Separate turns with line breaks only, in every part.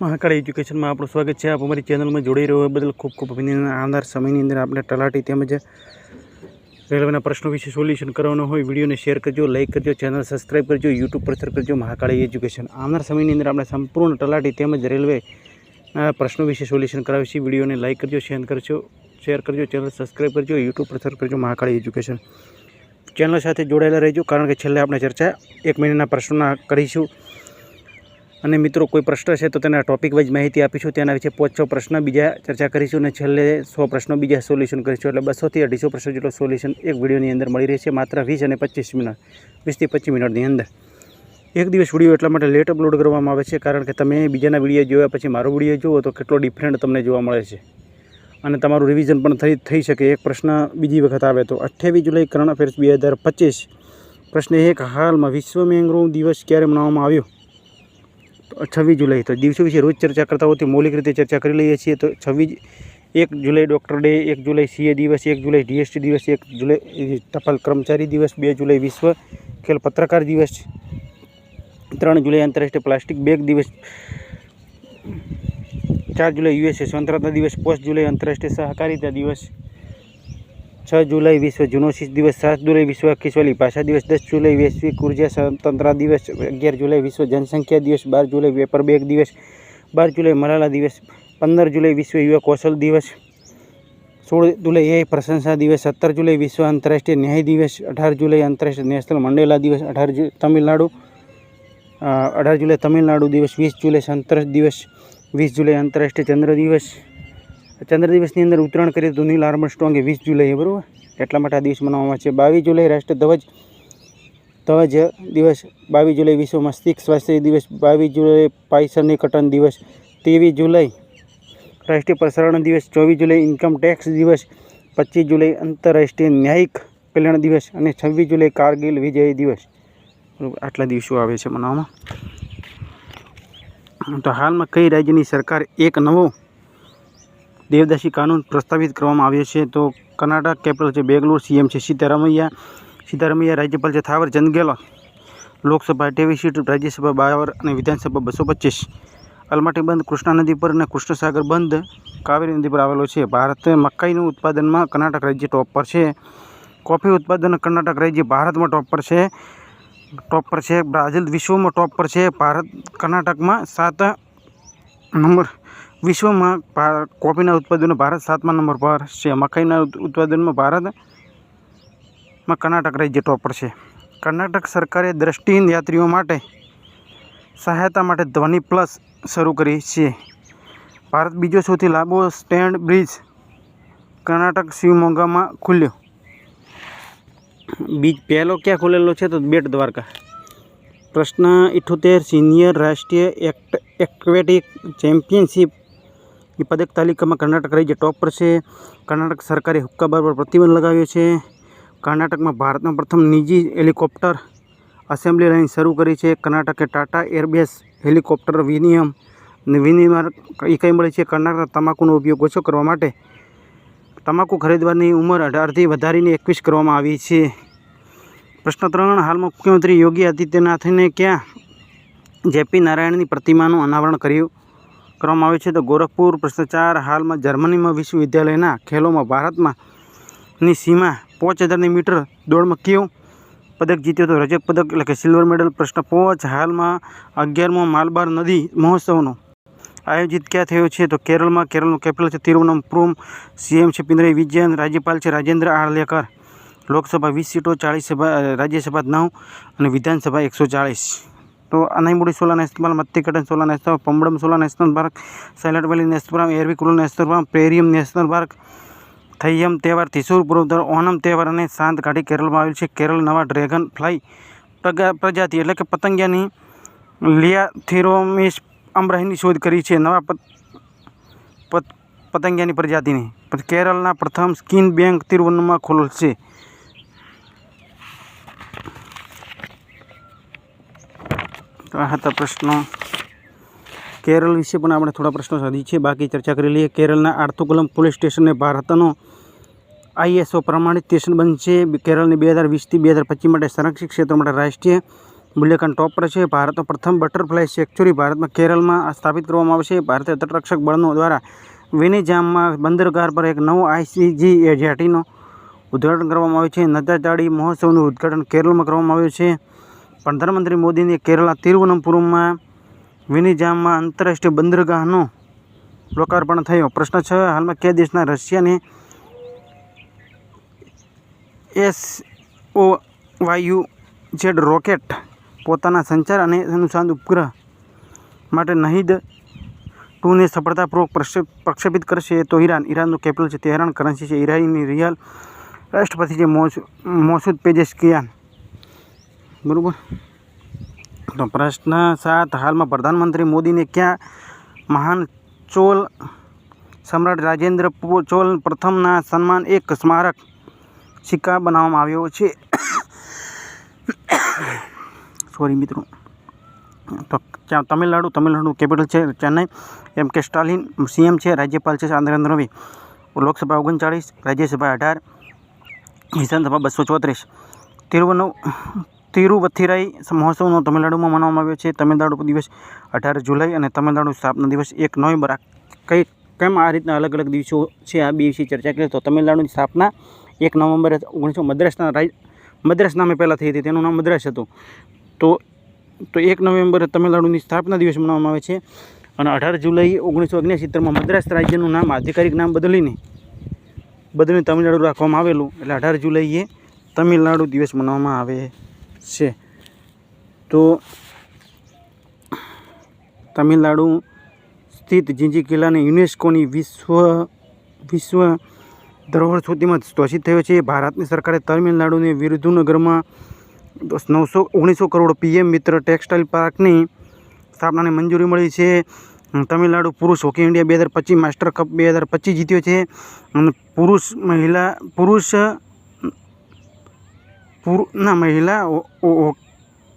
મહાકાળ એજ્યુકેશનમાં આપણું સ્વાગત છે. આપ અમારી ચેનલમાં જોડાઈ રહ્યો બદલ ખૂબ ખૂબ અભિનંદન. આવનાર સમયની અંદર આપણે તલાટી તેમજ રેલવેના પ્રશ્નો વિશે સોલ્યુશન કરવાનો હોય, વિડીયોને શેર કરજો લાઇક કરજો, ચેનલ સબસ્ક્રાઈબ કરજો, યુટ્યુબ પર સર કરજો મહાકાળી એજ્યુકેશન. આવનાર સમયની અંદર આપણે સંપૂર્ણ તલાટી તેમજ રેલવે પ્રશ્નો વિશે સોલ્યુશન કરાવીશું. વિડીયોને લાઇક કરજો, શેર કરજો શેર કરજો, ચેનલ સબસ્ક્રાઈબ કરજો, યુટ્યુબ પર સર કરજો મહાકાળી એજ્યુકેશન. ચેનલ સાથે જોડાયેલા રહેજો, કારણ કે છેલ્લે આપણે ચર્ચા એક મહિનાના પ્રશ્નોના કરીશું. અને મિત્રો કોઈ પ્રશ્ન છે તો તેના ટોપિક વાઇઝ માહિતી આપીશું. તેના વિશે પાંચ છ પ્રશ્ન બીજા ચર્ચા કરીશું અને છેલ્લે સો પ્રશ્નો બીજા સોલ્યુશન કરીશું. એટલે બસોથી અઢીસો પ્રશ્નો જેટલો સોલ્યુશન એક વિડીયોની અંદર મળી રહેશે. માત્ર વીસ અને પચીસ મિનિટ વીસથી પચીસ મિનિટની અંદર. એક દિવસ વીડિયો એટલા માટે લેટ અપલોડ કરવામાં આવે છે કારણ કે તમે બીજાના વીડિયો જોયા પછી મારો વીડિયો જુઓ તો કેટલો ડિફરન્ટ તમને જોવા મળે છે. અને તમારું રિવિઝન પણ થઈ થઈ શકે. એક પ્રશ્ન બીજી વખત આવે તો અઠ્યાવીસ જુલાઈ કરંટ અફેર્સ બે હજાર પચીસ. પ્રશ્ન એક, હાલમાં વિશ્વ મેંગ્રોવ દિવસ ક્યારે મનાવવામાં આવ્યો? છવ્વીસ જુલાઈ તો દિવસો વિશે રોજ ચર્ચા કરતા હોતી મૌલિક રીતે ચર્ચા કરી લઈએ છીએ. તો છવ્વીસ, એક જુલાઈ ડૉક્ટર ડે, એક જુલાઈ સીએ દિવસ, એક જુલાઈ ડીએસટી દિવસ, એક જુલાઈ ટપાલ કર્મચારી દિવસ, બે જુલાઈ વિશ્વ ખેલ પત્રકાર દિવસ, ત્રણ જુલાઈ આંતરરાષ્ટ્રીય પ્લાસ્ટિક બેગ દિવસ, ચાર જુલાઈ યુએસએ સ્વતંત્રતા દિવસ, પાંચ જુલાઈ આંતરરાષ્ટ્રીય સહકારિતા દિવસ છ જુલાઈ વિશ્વ જુનોસિસ દિવસ, સાત જુલાઈ વિશ્વ ખિસવાલી ભાષા દિવસ, દસ જુલાઈ વૈશ્વિક ઊર્જા સ્વતંત્રતા દિવસ, અગિયાર જુલાઈ વિશ્વ જનસંખ્યા દિવસ, બાર જુલાઈ પેપર બેગ દિવસ, બાર જુલાઈ મલાલા દિવસ, પંદર જુલાઈ વિશ્વ યુવા કૌશલ દિવસ, સોળ જુલાઈ એ પ્રશંસા દિવસ, સત્તર જુલાઈ વિશ્વ આંતરરાષ્ટ્રીય ન્યાય દિવસ, અઢાર જુલાઈ આંતરરાષ્ટ્રીય નેશનલ મંડેલા દિવસ, અઢાર તમિલનાડુ અઢાર જુલાઈ તમિલનાડુ દિવસ, વીસ જુલાઈ સંતોષ દિવસ, વીસ જુલાઈ આંતરરાષ્ટ્રીય ચંદ્ર દિવસ ચંદ્ર દિવસની અંદર ઉત્તરાયણ કરીએ તો નીલ આર્મસ્ટ્રોંગે વીસ જુલાઈએ, બરાબર? એટલા માટે આ દિવસ મનાવવામાં છે. બાવીસ જુલાઈ રાષ્ટ્ર ધ્વજ ધ્વજ દિવસ. બાવીસ જુલાઈ વિશ્વ મસ્તિષ્ક સ્વાસ્થ્ય દિવસ. બાવીસ જુલાઈ પાયસરની કટન દિવસ. ત્રેવીસ જુલાઈ રાષ્ટ્રીય પ્રસારણ દિવસ. ચોવીસ જુલાઈ ઇન્કમ ટેક્સ દિવસ. પચીસ જુલાઈ આંતરરાષ્ટ્રીય ન્યાયિક કલ્યાણ દિવસ. અને છવ્વીસ જુલાઈ કારગિલ વિજય દિવસ. આટલા દિવસો આવે છે મનાવવામાં. તો હાલમાં કઈ રાજ્યની સરકાર એક નવો દેવદાસી કાનૂન પ્રસ્તાવિત કરવામાં આવ્યો છે. તો કર્ણાટક કેપિટલ છે બેંગ્લોર સીએમ છે સીતારામૈયા સીતારામૈયા રાજ્યપાલ છે થાવરચંદ ગેહલોત લોકસભા અઠ્યાવીસ સીટ, રાજ્યસભા બાવર અને વિધાનસભા બસો પચીસ. અલમાટી બંધ, કૃષ્ણા નદી પર અને કૃષ્ણસાગર બંધ, કાવેરી નદી પર આવેલો છે. ભારત મકાઈનું ઉત્પાદનમાં કર્ણાટક રાજ્ય ટોપ પર છે. કોફી ઉત્પાદન કર્ણાટક રાજ્ય ભારતમાં ટોપ પર છે. ટોપ પર છે. બ્રાઝિલ વિશ્વમાં ટોપ પર છે. ભારત કર્ણાટકમાં સાત નંબર વિશ્વમાં કોફીના ઉત્પાદનો ભારત સાતમા નંબર પર છે. મકાઈના ઉત્પાદનમાં ભારતમાં કર્ણાટક રાજ્ય ટોપ પર છે. કર્ણાટક સરકારે દ્રષ્ટિહીન યાત્રીઓ માટે સહાયતા માટે ધ્વનિ પ્લસ શરૂ કરી છે. ભારત બીજો સૌથી લાંબો સ્ટેન્ડ બ્રિજ કર્ણાટક શિવમોગામાં ખુલ્યો. બીજ પહેલો ક્યાં ખુલેલો છે તો બેટ દ્વારકા. પ્રશ્ન ઇઠોતેર, સિનિયર રાષ્ટ્રીય એક્ટ, એક્વેટિક ચેમ્પિયનશિપ ની પદક તાલિકામાં કર્ણાટક રાજ્ય ટોપ પર છે. કર્ણાટક સરકારે હુક્કાબાર પર પ્રતિબંધ લગાવ્યો છે. કર્ણાટકમાં ભારતમાં પ્રથમ નિજી હેલિકોપ્ટર અસેમ્બલી લાઇન શરૂ કરી છે. કર્ણાટકે ટાટા એરબેઝ હેલિકોપ્ટર વિનિયમ વિનિયમ એ કઈ મળે છે? કર્ણાટક તમાકુનો ઉપયોગ ઓછો કરવા માટે તમાકુ ખરીદવાની ઉંમર અઢારથી વધારીને એકવીસ કરવામાં આવી છે. પ્રશ્ન ત્રણ, હાલમાં મુખ્યમંત્રી યોગી આદિત્યનાથને ક્યાં જેપી નારાયણની પ્રતિમાનું અનાવરણ કર્યું? કરવામાં આવે છે તો ગોરખપુર ભ્રષ્ટાચાર હાલમાં જર્મનીમાં વિશ્વવિદ્યાલયના ખેલોમાં ભારતમાં ની સીમા પાંચ હજારની મીટર દોડમાં કયો પદક જીત્યો તો રજત પદક એટલે કે સિલ્વર મેડલ પ્રશ્ન પાંચ, હાલમાં અગિયારમો માલબાર નદી મહોત્સવનો આયોજિત ક્યાં થયો છે? તો કેરળમાં, કેરળનું કેપિટલ છે તિરુવનંતપુરમ. સીએમ છે પિનરાઈ વિજયન, રાજ્યપાલ છે રાજેન્દ્ર આર્લેકર લોકસભા વીસ સીટો, ચાળીસ સભા, રાજ્યસભા નવ અને વિધાનસભા એકસો ચાળીસ. તો park Mathikettan Shola national park Pambadum Shola national park silent valley national park Eravikulam national Periyar national park Theyyam તહેવાર ત્રિશુર પૂર્વોત્તર ઓનમ તહેવાર અને શાંત ઘાટી કેરળમાં આવેલ છે. કેરળ નવા ડ્રેગન ફ્લાય પ્રજાતિ એટલે કે પતંગિયાની લિયાથેરોમિસ અમરાહીની શોધ કરી છે. નવા પત પત, પતંગિયાની પ્રજાતિની. કેરળના પ્રથમ સ્કિન બેંક તિરુવનંતમાં ખોલેલ આ હતા પ્રશ્નો. કેરળ વિશે પણ આપણે થોડા પ્રશ્નો સાધી છે. બાકી ચર્ચા કરી લઈએ. કેરળના આર્થોકુલમ પોલીસ સ્ટેશનને ભારતનો આઈએસઓ પ્રમાણિત સ્ટેશન બનશે. કેરળની બે હજાર વીસથી બે હજાર પચીસ માટે સંરક્ષિત ક્ષેત્ર માટે રાષ્ટ્રીય મૂલ્યાંકન ટોપ પર છે. ભારતનો પ્રથમ બટરફ્લાય સેન્ચ્યુરી ભારતમાં કેરળમાં સ્થાપિત કરવામાં આવશે. ભારતીય તટરક્ષક બળનો દ્વારા વિનેજામમાં બંદરગાર પર એક નવો આઈસીજી જેટીનો ઉદ્ઘાટન કરવામાં આવ્યું છે. નદાચાડી મહોત્સવનું ઉદ્ઘાટન કેરળમાં કરવામાં આવ્યું છે. પ્રધાનમંત્રી મોદીને કેરળના તિરુવનંતપુરમમાં વિનિજામમાં આંતરરાષ્ટ્રીય બંદરગાહનો લોકાર્પણ થયો. પ્રશ્ન છ, હાલમાં કયા દેશના રશિયાને એસ ઓ વાયુ જેડ રોકેટ પોતાના સંચાર અને અનુસંધાન ઉપગ્રહ માટે નહિદ ટુને સફળતાપૂર્વક પ્રક્ષેપ, પ્રક્ષેપિત કરશે તો ઈરાન. ઈરાનનું કેપિટલ છે તેહરાન, કરન્સી છે ઈરાનની રિયાલ રાષ્ટ્રપતિ છે મોસ, મોસુદ પેજેસ્કિયાન બરાબર? તો પ્રશ્ન સાત, હાલમાં પ્રધાનમંત્રી મોદીને ક્યાં મહાન ચોલ સમ્રાટ રાજેન્દ્ર ચોલ પ્રથમના સન્માન એક સ્મારક સિક્કા બનાવવામાં આવ્યો છે? સોરી મિત્રો. તો તમિલનાડુ તમિલનાડુ કેપિટલ છે ચેન્નઈ. એમ કે સ્ટાલિન સીએમ છે, રાજ્યપાલ છે આંધ્રેન્દ્ર રવિ. લોકસભા ઓગણચાળીસ, રાજ્યસભા અઢાર, વિધાનસભા બસો ચોત્રીસ. તિરુવનવ તિરુવથિરાઈ મહોત્સવનો તમિલનાડુમાં મનાવવામાં આવ્યો છે. તમિલનાડુ દિવસ અઢાર જુલાઈ અને તમિલનાડુ સ્થાપના દિવસ એક નવેમ્બર. આ કઈ કેમ આ રીતના અલગ અલગ દિવસો છે આ બે વિશે ચર્ચા કરીએ તો તમિલનાડુની સ્થાપના એક નવેમ્બર ઓગણીસો મદ્રાસના રાજ મદ્રાસ નામે પહેલાં થઈ હતી. તેનું નામ મદ્રાસ હતું. તો તો એક નવેમ્બરે તમિલનાડુની સ્થાપના દિવસ મનાવવામાં આવે છે અને અઢાર જુલાઈ ઓગણીસો ઓગણસિત્તેરમાં મદ્રાસ રાજ્યનું નામ આધિકારિક નામ બદલીને બદલીને તમિલનાડુ રાખવામાં આવેલું. એટલે અઢાર જુલાઈએ તમિલનાડુ દિવસ મનાવવામાં આવે. છે. તો તમિલનાડુ સ્થિત જીંજી કિલ્લાને યુનેસ્કોની વિશ્વ વિશ્વ ધરોહર સૂચિમાં ઘોષિત થયો છે. ભારતની સરકારે તમિલનાડુને વિરુધુનગરમાં નવસો, ઓગણીસો કરોડ પીએમ મિત્ર ટેક્સટાઇલ પાર્કની સ્થાપનાને મંજૂરી મળી છે. તમિલનાડુ પુરુષ હોકી ઇન્ડિયા બે હજાર પચીસ, માસ્ટર કપ બે હજાર પચીસ જીત્યો છે. અને પુરુષ મહિલા, પુરુષ પુરુ ના મહિલા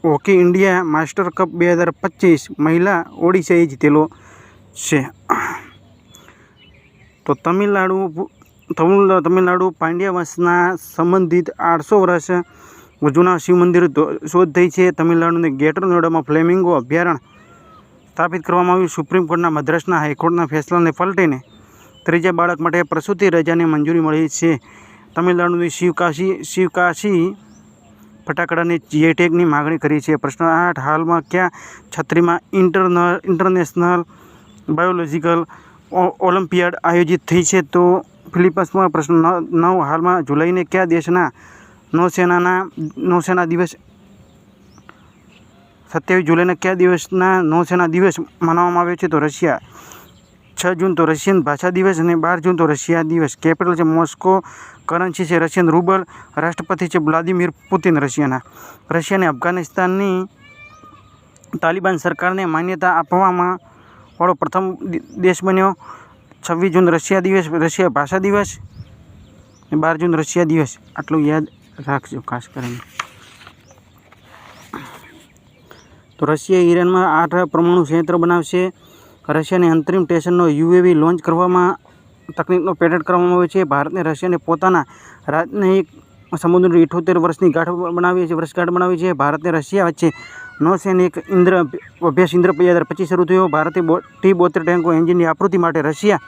હોકી ઇન્ડિયા માસ્ટર કપ બે હજાર પચીસ મહિલા ઓડિશાએ જીતેલો છે. તો તમિલનાડુ તમિલનાડુ પાંડ્યા વંશના સંબંધિત આઠસો વર્ષ જૂના શિવ મંદિર શોધ થઈ છે. તમિલનાડુની ગેટર નોઈડામાં ફ્લેમિંગો અભયારણ્ય સ્થાપિત કરવામાં આવ્યું. સુપ્રીમ કોર્ટના મદ્રાસના હાઈકોર્ટના ફેસલાને પલટીને ત્રીજા બાળક માટે પ્રસૂતિ રજાને મંજૂરી મળી છે. તમિલનાડુની શિવકાશી શિવકાશી ફટાકડાની જીઆઈ માગણી કરી છે. પ્રશ્ન આઠ, હાલમાં ક્યાં છત્રીમાં ઇન્ટરનલ, ઇન્ટરનેશનલ બાયોલોજિકલ ઓલિમ્પિયાડ આયોજિત થઈ છે તો ફિલિપીન્સમાં પ્રશ્ન નવ, હાલમાં જુલાઈને કયા દેશના નૌસેનાના, નૌસેના દિવસ સત્યાવીસ જુલાઈના કયા દિવસના નૌસેના દિવસ મનાવવામાં આવ્યો છે તો રશિયા? છ જૂન તો રશિયન ભાષા દિવસ અને બાર જૂન તો રશિયા દિવસ. કેપિટલ છે મોસ્કો કરન્સી છે રશિયન રૂબલ રાષ્ટ્રપતિ છે વ્લાદિમીર પુતિન રશિયાના. રશિયાને અફઘાનિસ્તાનની તાલિબાન સરકારને માન્યતા આપવામાં વાળો પ્રથમ દેશ બન્યો. છવ્વીસ જૂન રશિયા દિવસ, રશિયા ભાષા દિવસ બાર જૂન રશિયા દિવસ. આટલું યાદ રાખજો ખાસ કરીને. તો રશિયા ઈરાનમાં આઠ પરમાણુ સંયંત્ર બનાવશે. રશિયાની અંતરિમ સ્ટેશનનો યુએવી લોન્ચ કરવામાં તકનીકનો પેટન્ટ કરવામાં આવ્યો છે. ભારતને રશિયાને પોતાના રાજને એક સમુદ્રની ઇઠોતેર વર્ષની ગાંઠ બનાવી છે, વર્ષગાંઠ બનાવી છે. ભારતને રશિયા વચ્ચે નૌસૈનિક ઇન્દ્ર, અભ્યાસ ઇન્દ્ર બે હજાર પચીસ શરૂ થયો. ભારતે ટી બોતેર ટેન્કો એન્જિનની આપૃત્તિ માટે રશિયા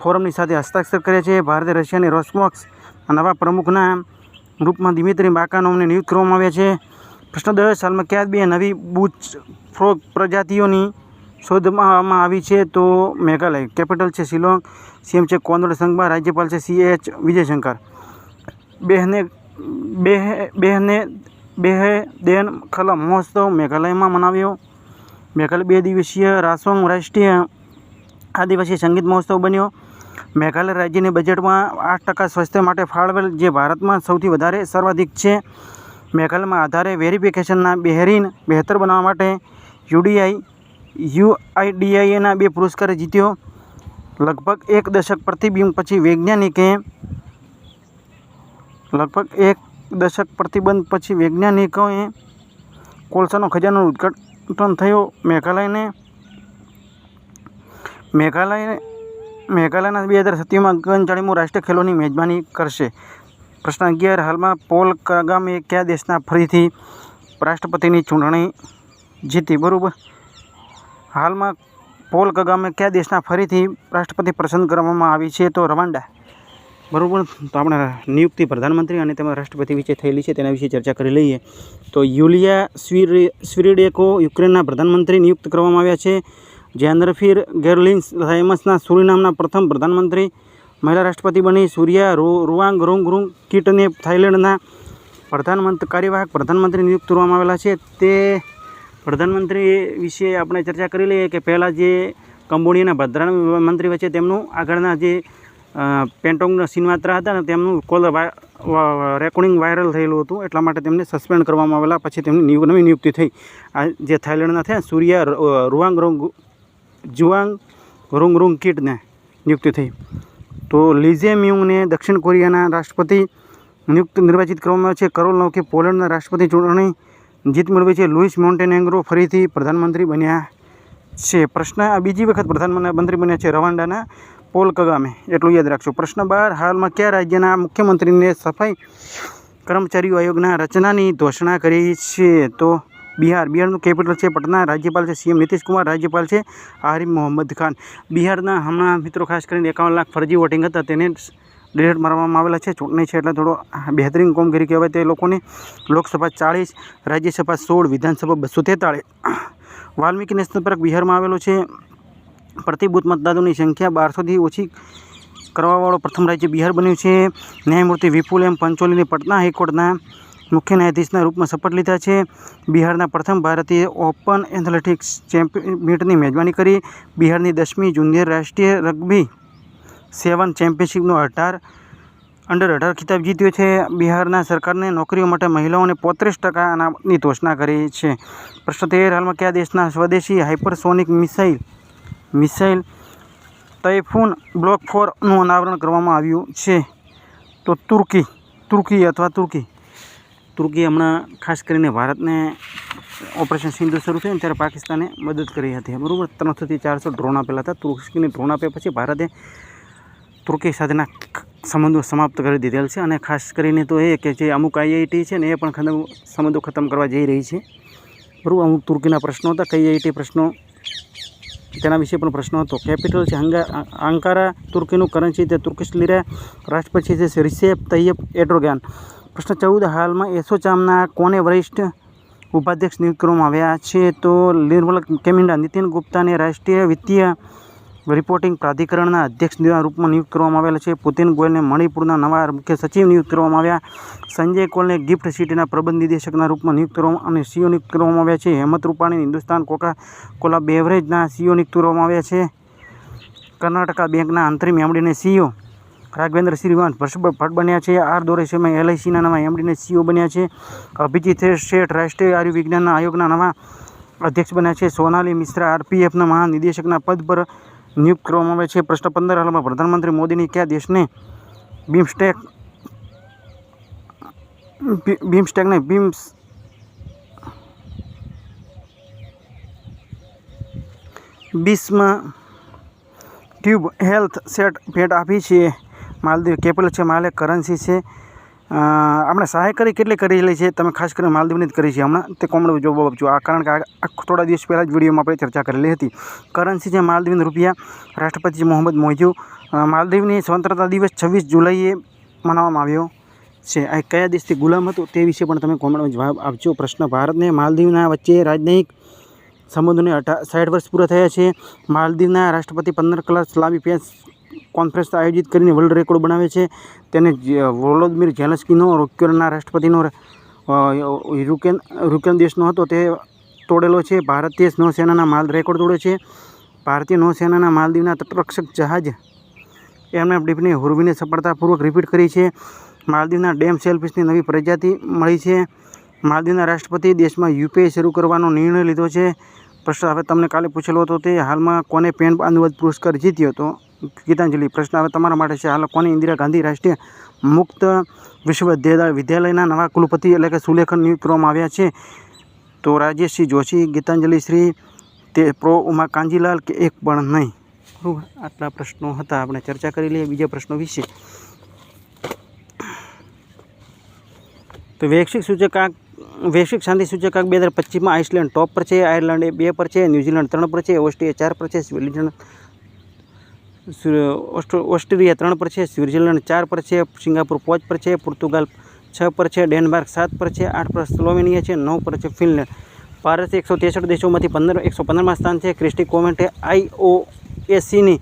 ફોરમની સાથે હસ્તાક્ષર કરે છે. ભારતે રશિયાની રોસ્મોક્સ નવા પ્રમુખના રૂપમાં દિમિત્રી બાકાનોવને નિયુક્ત કરવામાં આવ્યા છે. પ્રશ્ન દસ સાલમાં ક્યાં બે નવી બુચ, ફ્રોગ પ્રજાતિઓની શોધવામાં આવી છે તો મેઘાલય કેપિટલ છે શિલોંગ, સીએમ છે કોનડ સંઘમાં રાજ્યપાલ છે સી એચ વિજયશંકર. બેહને, બેહ, બેહને, બેહે દેન ખલમ મહોત્સવ મેઘાલયમાં મનાવ્યો. મેઘાલય બે દિવસીય રાસોંગ રાષ્ટ્રીય આદિવાસી સંગીત મહોત્સવ બન્યો. મેઘાલય રાજ્યની બજેટમાં આઠ ટકા સ્વાસ્થ્ય માટે ફાળવેલ જે ભારતમાં સૌથી વધારે સર્વાધિક છે. મેઘાલયમાં આધારે વેરિફિકેશનના બેહરીન બહેતર બનાવવા માટે યુડીઆઈ યુઆઈડીઆઈએના બે પુરસ્કાર જીત્યો. લગભગ એક દશક પ્રતિબિંબ પછી વૈજ્ઞાનિકે લગભગ એક દશક પ્રતિબંધ પછી વૈજ્ઞાનિકોએ કોલસાનો ખજાનો ઉદ્ઘાટન થયો. મેઘાલયને મેઘાલય મેઘાલયના બે હજાર સત્યમાં ઓગણચાળીમું રાષ્ટ્રીય ખેલોની મેજબાની કરશે. પ્રશ્ન અગિયાર, હાલમાં પોલ કગામે કયા દેશના ફરીથી રાષ્ટ્રપતિની ચૂંટણી જીતી? બરાબર. હાલમાં પોલ કગામે કયા દેશના ફરીથી રાષ્ટ્રપતિ પસંદ કરવામાં આવી છે તો રવાંડા. બરાબર, તો આપણે નિયુક્તિ પ્રધાનમંત્રી અને તેમાં રાષ્ટ્રપતિ વિશે થયેલી છે તેના વિશે ચર્ચા કરી લઈએ. તો યુલિયા સ્વીરે સ્વીરેડેકો યુક્રેનના પ્રધાનમંત્રી નિયુક્ત કરવામાં આવ્યા છે જેન્દ્રફીર ગેરલિન્સ થાઇમસના સુરીનામના પ્રથમ પ્રધાનમંત્રી મહિલા રાષ્ટ્રપતિ બની સૂર્યા રુ રૂવાંગ રૂંગ રૂંગ કીટને થાઇલેન્ડના પ્રધાનમંત્રી, કાર્યવાહક પ્રધાનમંત્રી નિયુક્ત કરવામાં આવેલા છે. તે પ્રધાનમંત્રી વિશે આપણે ચર્ચા કરી લઈએ કે પહેલાં જે કંબોડિયાના પ્રધાનમંત્રી વચ્ચે તેમનું આગળના જે પેન્ટોંગના સિનમાત્રા હતા ને તેમનું કોલ રેકોર્ડિંગ વાયરલ થયેલું હતું, એટલા માટે તેમને સસ્પેન્ડ કરવામાં આવેલા. પછી તેમની નવી નિયુક્તિ થઈ. આ જે થાઇલેન્ડના થયા સૂર્યા રૂવાંગ રોંગ જુવાંગ રોંગ રોંગ કીટને નિયુક્તિ થઈ. તો લીઝે મ્યુંગને દક્ષિણ કોરિયાના રાષ્ટ્રપતિ નિયુક્ત, નિર્વાચિત કરવામાં આવ્યા છે. કરોલ નવકે પોલેન્ડના રાષ્ટ્રપતિ ચૂંટણી જીત મેળવી છે લુઈસ મોન્ટેનેગ્રો ફરીથી પ્રધાનમંત્રી બન્યા છે. પ્રશ્ન આ બીજી વખત પ્રધાનમંત્રી બન્યા છે રવાન્ડાના પોલ કગામે એટલું યાદ રાખજો. પ્રશ્ન બાર, હાલમાં કયા રાજ્યના મુખ્યમંત્રીને સફાઈ કર્મચારીઓ આયોગના રચનાની ઘોષણા કરી છે? તો બિહાર, બિહારનું કેપિટલ છે પટના, રાજ્યપાલ છે સીએમ નીતિશ કુમાર, રાજ્યપાલ છે આરિફ મોહમ્મદ ખાન. બિહારના હમણાં મિત્રો ખાસ કરીને એકાવન લાખ ફરજી વોટિંગ હતા, તેને ડિલેટ મારવામાં આવેલા છે. ચૂંટણી છે એટલે થોડો બહેતરીન કામગીરી કહેવાય તે લોકોને. લોકસભા ચાળીસ, રાજ્યસભા સોળ, વિધાનસભા બસો તેતાળીસ. વાલ્મીકી નેશનલ પાર્ક બિહારમાં આવેલો છે. પ્રતિભૂત મતદારોની સંખ્યા બારસોથી ઓછી કરવાવાળો પ્રથમ રાજ્ય બિહાર બન્યું છે. ન્યાયમૂર્તિ વિપુલ એમ પંચોલીની પટના હાઈકોર્ટના મુખ્ય ન્યાયાધીશના રૂપમાં શપથ લીધા છે. બિહારના પ્રથમ ભારતીય ઓપન એથ્લેટિક્સ ચેમ્પિયન મીટની મેજબાની કરી. બિહારની દસમી જુનિયર રાષ્ટ્રીય રગ્બી સેવન ચેમ્પિયનશિપનો અઢાર અંડર અઢાર ખિતાબ જીત્યો છે. બિહારના સરકારને નોકરીઓ માટે મહિલાઓને પોત્રીસ ટકાની તોષણા કરી છે. પ્રશ્ન તેર હાલમાં કયા દેશના સ્વદેશી hypersonic missile missile Tayfun block ફોરનું અનાવરણ કરવામાં આવ્યું છે. તો તુર્કી તુર્કી અથવા તુર્કી તુર્કી હમણાં ખાસ કરીને ભારતને ઓપરેશન સિંધુ શરૂ થયું ત્યારે પાકિસ્તાને મદદ કરી હતી. બરાબર? ત્રણસોથી ચારસો ડ્રોન આપેલા હતા. તુર્કીને ડ્રોન આપ્યા પછી ભારતે તુર્કી સાથેના સંબંધો સમાપ્ત કરી દીધેલ છે અને ખાસ કરીને તો એ કે જે અમુક આઈઆઈટી છે ને એ પણ સંબંધો ખતમ કરવા જઈ રહી છે. બરાબર, અમુક તુર્કીના પ્રશ્નો હતા, કઈ આઈઆઈટી પ્રશ્નો, તેના વિશે પણ પ્રશ્ન હતો. કેપિટલ છે હંગા અંકારા તુર્કીનું કરન્સી તે તુર્કીશ લીરા રાષ્ટ્રપતિ છે રિસેપ તૈયબ એડ્રોગાન પ્રશ્ન ચૌદ, હાલમાં એસોચામના કોને વરિષ્ઠ ઉપાધ્યક્ષ નિયુક્ત કરવામાં આવ્યા છે? તો નિર્મલ કેમિન્ડા નીતિન ગુપ્તાને રાષ્ટ્રીય વિત્તીય રિપોર્ટિંગ પ્રાધિકરણના અધ્યક્ષના રૂપમાં નિયુક્ત કરવામાં આવેલા છે. પુતિન ગોયલને મણિપુરના નવા મુખ્ય સચિવ નિયુક્ત કરવામાં આવ્યા. સંજય કોલને ગિફ્ટ સિટીના પ્રબંધ નિદેશકના રૂપમાં નિયુક્ત કરવામાં અને સીઓ નિયુક્ત કરવામાં આવ્યા છે. હેમંત રૂપાણી હિન્દુસ્તાન કોકા કોલા બેવરેજના સીઓ નિયુક્ત કરવામાં આવ્યા છે. કર્ણાટકા બેંકના અંતરિમ એમડીને સીઓ રાઘવેન્દ્ર શ્રીવાન ભટ્ટ બન્યા છે. આર દોરેશમાં એલઆઈસીના નવા એમડીને સીઓ બન્યા છે. અભિજીત શેઠ રાષ્ટ્રીય આયુર્વિજ્ઞાન આયોગના નવા અધ્યક્ષ બન્યા છે. સોનાલી મિશ્રા આરપીએફના મહાનિદેશકના પદ પર નિયુક્ત કરવામાં આવે છે. પ્રશ્ન પંદર હાલમાં પ્રધાનમંત્રી મોદીની કયા દેશને બીમસ્ટેક બી- બિમસ્ટેક નહીં બિમ્સ બીસમાં ટ્યુબ હેલ્થ સેટ ભેટ આપી છે. માલદીવ કેપિટલ છે માલે કરન્સી છે. આપણે સહાય કરી કેટલી કરેલી છે? તમે ખાસ કરીને માલદીવની જ કરી છે. હમણાં તે કોમન જવાબ આપજો આ કારણ કે આ થોડા દિવસ પહેલાં જ વિડીયોમાં આપણે ચર્ચા કરેલી હતી. કરન્સી છે માલદીવની રૂપિયા. રાષ્ટ્રપતિ મોહમ્મદ મોઇજુ. માલદીવની સ્વતંત્રતા દિવસ છવ્વીસ જુલાઈએ મનાવવામાં આવ્યો છે. આ કયા દેશથી ગુલામ હતો તે વિશે પણ તમે કોમેન્ટમાં જવાબ આપજો. પ્રશ્ન ભારતને માલદીવના વચ્ચે રાજનૈતિક સંબંધોને અઢાર સાઠ વર્ષ પૂરા થયા છે. માલદીવના રાષ્ટ્રપતિ પંદર કલાક લાંબી પેસ કોન્ફરન્સ આયોજિત કરીને વર્લ્ડ રેકોર્ડ બનાવે છે. તેને વોલોદમીર ઝેલસ્કીનો રૂક્રેનના રાષ્ટ્રપતિનો યુક્રેન યુક્રેન દેશનો હતો. તે તોડેલો છે. ભારતીય નૌસેનાના માલ રેકોર્ડ તોડે છે. ભારતીય નૌસેનાના માલદીવના તટરક્ષક જહાજ એમએફ ડીપને હુરવીને સફળતાપૂર્વક રિપીટ કરી છે. માલદીવના ડેમ સેલફિશની નવી પ્રજાતિ મળી છે. માલદીવના રાષ્ટ્રપતિ દેશમાં યુપીઆઈ શરૂ કરવાનો નિર્ણય લીધો છે. પ્રશ્ન હવે તમને કાલે પૂછેલો હતો તે હાલમાં કોને પેન અનુવાદ પુરસ્કાર જીત્યો હતો? ગીતાંજલિ પ્રશ્ન હવે તમારા માટે છે, હાલ, કોને ઇન્દિરા ગાંધી રાષ્ટ્રીય મુક્ત વિશ્વવિદ્યાલય વિદ્યાલયના નવા કુલપતિ એટલે કે સુલેખન નિયુક્ત કરવામાં આવ્યા છે? તો રાજેશસિંહ જોશી, ગીતાંજલિ શ્રી, તે પ્રો ઉમા કાંજીલાલ કે એક પણ નહીં? બરાબર, આટલા પ્રશ્નો હતા, આપણે ચર્ચા કરી લઈએ બીજા પ્રશ્નો વિશે. તો વૈશ્વિક સૂચકાંક વૈશ્વિક શાંતિ સૂચકાંક બે હજાર પચીસમાં આઇસલેન્ડ ટોપ પર છે, આયર્લેન્ડ એ બે પર છે, ન્યૂઝીલેન્ડ ત્રણ પર છે ઓસ્ટ્રેલિયા ચાર પર છે સ્વિટ્ઝરલેન્ડ ઓસ્ટ્રેલિયા ત્રણ પર છે, સ્વિટ્ઝરલેન્ડ ચાર પર છે, સિંગાપુર પાંચ પર છે, પોર્તુગાલ છ પર છે, ડેનમાર્ક સાત પર છે, આઠ પર સ્લોવેનિયા છે, નવ પર છે, ફિનલેન્ડ. ભારતે એકસો ત્રેસઠ દેશોમાંથી પંદર, એકસો પંદરમાં સ્થાન છે. ક્રિસ્ટી કોમેન્ટે આઈઓએસીની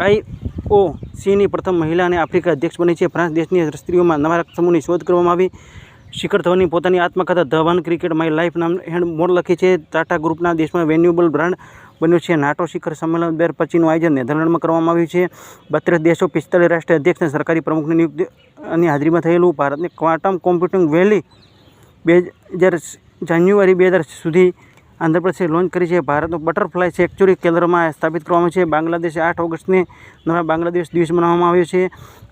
આઈઓસીની પ્રથમ મહિલા અને આફ્રિકા અધ્યક્ષ બની છે. ફ્રાન્સ દેશની સ્ત્રીઓમાં નવા સમૂહની શોધ કરવામાં આવી. શિખર ધવનની પોતાની આત્મકથા the one cricket my life નામ હેન્ડ મોડ લખી છે. ટાટા ગ્રુપના દેશમાં વેન્યુએબલ બ્રાન્ડ બન્યું છે. નાટો શિખર સંમેલન બે પચીનું આયોજન નેધરલેન્ડમાં કરવામાં આવ્યું છે. બત્રીસ દેશો પિસ્તાલીસ રાષ્ટ્રીય અધ્યક્ષ અને સરકારી પ્રમુખની નિયુક્તિની હાજરીમાં થયેલું. ભારતની ક્વાન્ટમ કોમ્પ્યુટિંગ વહેલી બે હજાર જાન્યુઆરી બે હજાર સુધી આંધ્રપ્રદેશે લોન્ચ કરી છે ભારતનું બટરફ્લાય સેક્ચુરી કેન્દ્રમાં સ્થાપિત કરવામાં છે. બાંગ્લાદેશે આઠ ઓગસ્ટને નવા બાંગ્લાદેશ દિવસ મનાવવામાં આવ્યો છે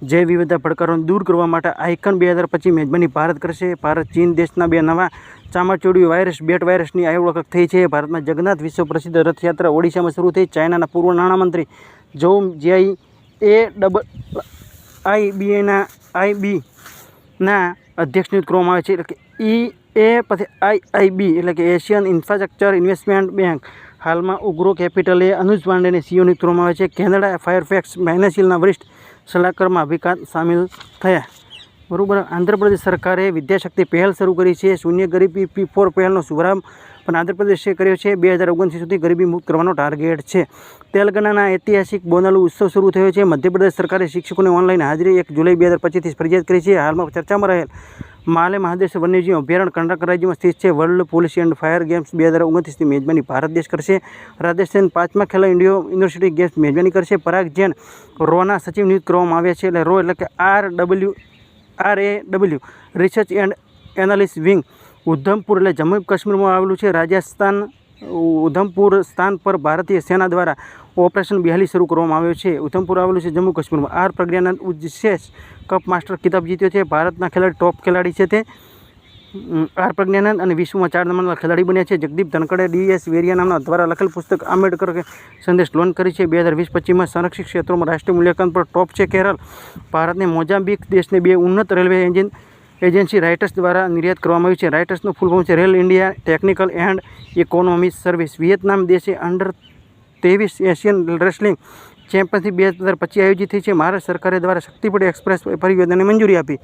જૈવ વિવિધતા પડકારોને દૂર કરવા માટે આઇકન બે હજાર પચીસ મેજબાની ભારત કરશે. ભારત, ચીન દેશના બે નવા ચામાચોડિયું વાયરસ, બેટ વાયરસની આયુ ઓળખ થઈ છે. ભારતમાં જગન્નાથ વિશ્વ પ્રસિદ્ધ રથયાત્રા ઓડિશામાં શરૂ થઈ. ચાઇનાના પૂર્વ નાણામંત્રી જો જીઆઈ એ ડબલ આઈબીએના આઈબીના અધ્યક્ષ નિયુક્ત કરવામાં આવે છે. એટલે કે ઈ એ પછી આઈઆઈબી એટલે કે એશિયન ઇન્ફ્રાસ્ટ્રક્ચર ઇન્વેસ્ટમેન્ટ બેંક. હાલમાં ઉગ્રો કેપિટલે અનુજ પાંડેને સીઓ નિયુક્ત આવે છે. કેનેડા ફાયરફેક્સ ફાઇનાન્શિયલના વરિષ્ઠ સલાહકારમાં અભિકાંત સામેલ થયા. બરાબર, આંધ્રપ્રદેશ સરકારે વિદ્યાશક્તિ પહેલ શરૂ કરી છે. શૂન્ય ગરીબી પી ફોર પહેલનો શુભારંભ પણ આંધ્રપ્રદેશે કર્યો છે. બે હજાર ઓગણસી સુધી ગરીબી મુક્ત કરવાનો ટાર્ગેટ છે. તેલંગાણાના ઐતિહાસિક બોનાલુ ઉત્સવ શરૂ થયો છે. મધ્યપ્રદેશ સરકારે શિક્ષકોને ઓનલાઈન હાજરી એક જુલાઈ બે હજાર પચીસથી ફરજિયાત કરી છે. હાલમાં ચર્ચામાં રહેલ માલે મહાદેશ વન્યજીવ અભયારણ્ય કર્ણાટક રાજ્યમાં સ્થિત છે. World police and fire games બે હજાર ઓગણત્રીસની મેજબાની ભારત દેશ કરશે. રાજસ્થાન પાંચમા ખેલો ઇન્ડિયો યુનિવર્સિટી ગેમ્સ મેજબાની કરશે. પરાગ જૈન રોના સચિવ નિયુક્ત કરવામાં આવ્યા છે. એટલે રો એટલે કે R W R A W research and analyst wing Udhampur એટલે જમ્મુ કાશ્મીરમાં આવેલું છે. રાજસ્થાન ઉધમપુર સ્થાન પર ભારતીય સેના દ્વારા ઓપરેશન બિહાલી શરૂ કરવામાં આવ્યો છે. ઉધમપુર આવેલું છે જમ્મુ કાશ્મીરમાં. આર પ્રજ્ઞાનંદ વિશેષ કપ માસ્ટર ખિતાબ જીત્યો છે. ભારતના ખેલાડી ટોપ ખેલાડી છે તે. આર પ્રજ્ઞાનંદ અને વિશ્વમાં ચાર નંબરના ખેલાડી બન્યા છે. જગદીપ ધનકડે ડીએસ વેરિયા નામના દ્વારા લખેલ પુસ્તક આંબેડકર સંદેશ લોન્ચ કરી છે. બે હજાર વીસ પચીસમાં સંરક્ષિત ક્ષેત્રોમાં રાષ્ટ્રીય મૂલ્યાંકન પર ટોપ છે કેરળ. ભારતને મોજામ્બિક દેશને બે ઉન્નત રેલવે એન્જિન એજન્સી રાઇટર્સ દ્વારા નિર્યાત કરવામાં આવ્યું છે. રાઇટર્સનું ફૂલ ફોર્મ છે rail India technical and economy service. Vietnam દેશે અંડર ત્રેવીસ એશિયન રેસલિંગ ચેમ્પિયનશીપ બે હજાર પચીસ આયોજિત થઈ છે. ભારત સરકારે દ્વારા શક્તિપડી એક્સપ્રેસ પરિયોજનાને મંજૂરી આપી.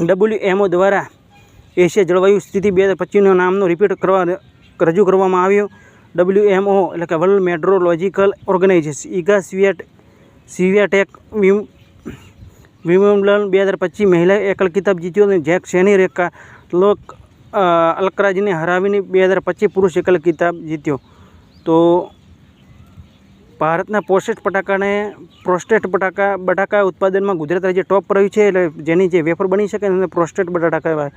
ડબલ્યુએમઓ દ્વારા એશિયા જળવાયુ સ્થિતિ બે હજાર પચીસનો નામનો રિપીટ કરવા રજૂ કરવામાં આવ્યો. ડબલ્યુએમઓ એટલે કે world meteorological organisation Iga Swiatek, Swiatek Wimbledon બે હજાર પચીસ મહિલા એકલ કિતાબ જીત્યો અને જેક સેની રેખા લોક અલકરાજને હરાવીને બે હજાર પચીસ પુરુષ એકલ કિતાબ જીત્યો. તો ભારતના પોસ્ટેટ પટાકાને પ્રોસ્ટેટ પટાકા બટાકા ઉત્પાદનમાં ગુજરાત રાજ્ય ટોપ પર રહ્યું છે એટલે જેની જે વેફર બની શકે એને પ્રોસ્ટેટ બટાકા કહેવાય.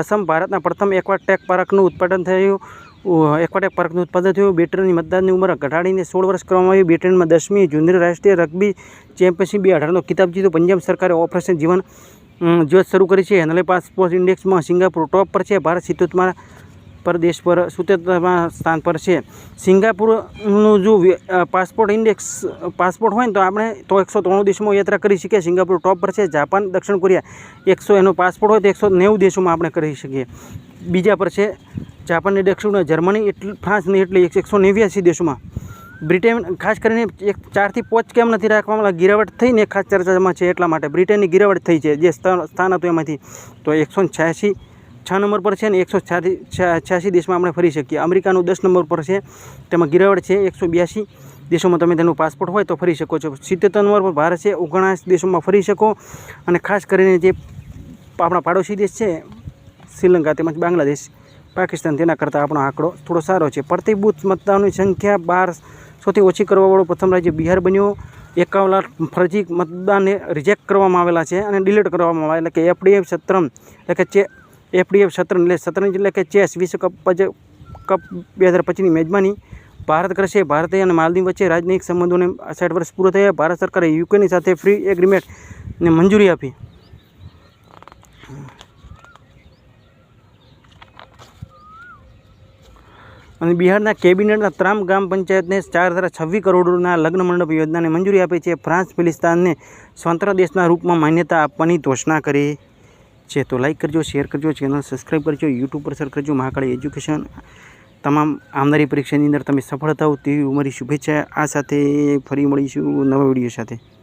અસમ ભારતના પ્રથમ એકવાટેક પાર્કનું ઉત્પાદન થયું. એકવાટેક પાર્કનું ઉત્પાદન થયું. બેટરની મતદાનની ઉંમર ઘટાડીને સોળ વર્ષ કરવામાં આવી. બ્રિટનમાં દસમી જુનિયર રાષ્ટ્રીય રગ્બી ચેમ્પિયનશિપ બે અઢારનો કિતાબ જીતો પંજાબ સરકારે ઓપરેશન જીવન જ્યોત શરૂ કરી છે. હેનલે પાસપોર્ટ ઇન્ડેક્સમાં સિંગાપુર ટોપ પર છે. ભારત સિત્તોતમાં પર દેશ પર સુતેતમાં સ્થાન પર છે. સિંગાપુરનું જો પાસપોર્ટ ઇન્ડેક્સ પાસપોર્ટ હોય ને તો આપણે તો એકસો ત્રણ દેશોમાં યાત્રા કરી શકીએ. સિંગાપુર ટોપ પર છે. જાપાન, દક્ષિણ કોરિયા એકસો એનો પાસપોર્ટ હોય તો એકસો નેવું દેશોમાં આપણે કરી શકીએ. બીજા પર છે જાપાનની દક્ષિણ જર્મની એટલે, ફ્રાન્સની એટલી એકસો નેવ્યાસી દેશોમાં. બ્રિટેન, ખાસ કરીને એક ચારથી પાંચ કેમ નથી રાખવામાં ગિરાવટ થઈને ખાસ ચર્ચામાં છે એટલા માટે. બ્રિટેનની ગિરાવટ થઈ છે, જે સ્થાન સ્થાન હતું એમાંથી. તો એકસો છ્યાસી, છ નંબર પર છે ને એકસો છ્યાસી દેશમાં આપણે ફરી શકીએ. અમેરિકાનું દસ નંબર પર છે, તેમાં ગિરાવટ છે એકસો બ્યાસી દેશોમાં. તમે તેનું પાસપોર્ટ હોય તો ફરી શકો છો. સિત્તેર નંબર પર ભારત છે, ઓગણસ દેશોમાં ફરી શકો. અને ખાસ કરીને જે આપણા પાડોશી દેશ છે, શ્રીલંકા તેમજ બાંગ્લાદેશ. પાકિસ્તાન તેના કરતાં આપણો આંકડો થોડો સારો છે. પ્રતિબુથ મતદારોની સંખ્યા બાર સૌથી ઓછી કરવાવાળો પ્રથમ રાજ્ય બિહાર બન્યો. એકાવન લાખ ફરજી મતદાનને રિજેક્ટ કરવામાં આવેલા છે અને ડિલીટ કરવામાં આવેલા એટલે કે એફડીએફ સત્રમ, એટલે કે ચે એફડીએફ સત્રમ, એટલે સત્રંજ એટલે કે ચેસ વિશ્વકપ કપ બે હજાર પચીસની મેજબાની. ભારત કરશે ભારતે અને માલદીવ વચ્ચે રાજનૈતિક સંબંધોને સાઠ વર્ષ પૂરો થયા. ભારત સરકારે યુકેની સાથે ફ્રી એગ્રીમેન્ટને મંજૂરી આપી. અને બિહારના કેબિનેટના ત્રામ ગ્રામ પંચાયતને ચાર હજાર છવ્વીસ કરોડના લગ્ન મંડપ યોજનાને મંજૂરી આપી છે. ફ્રાન્સ, ફિલિસ્તાનને સ્વતંત્ર દેશના રૂપમાં માન્યતા આપવાની ઘોષણા કરી છે. તો લાઈક કરજો શેર કરજો ચેનલ સબસ્ક્રાઈબ કરજો યુટ્યુબ પર સર કરજો મહાકાળી એજ્યુકેશન તમામ આવનારી પરીક્ષાની અંદર તમે સફળ થાવ તેવી અમારી શુભેચ્છા. આ સાથે ફરી મળીશું નવા વીડિયો સાથે.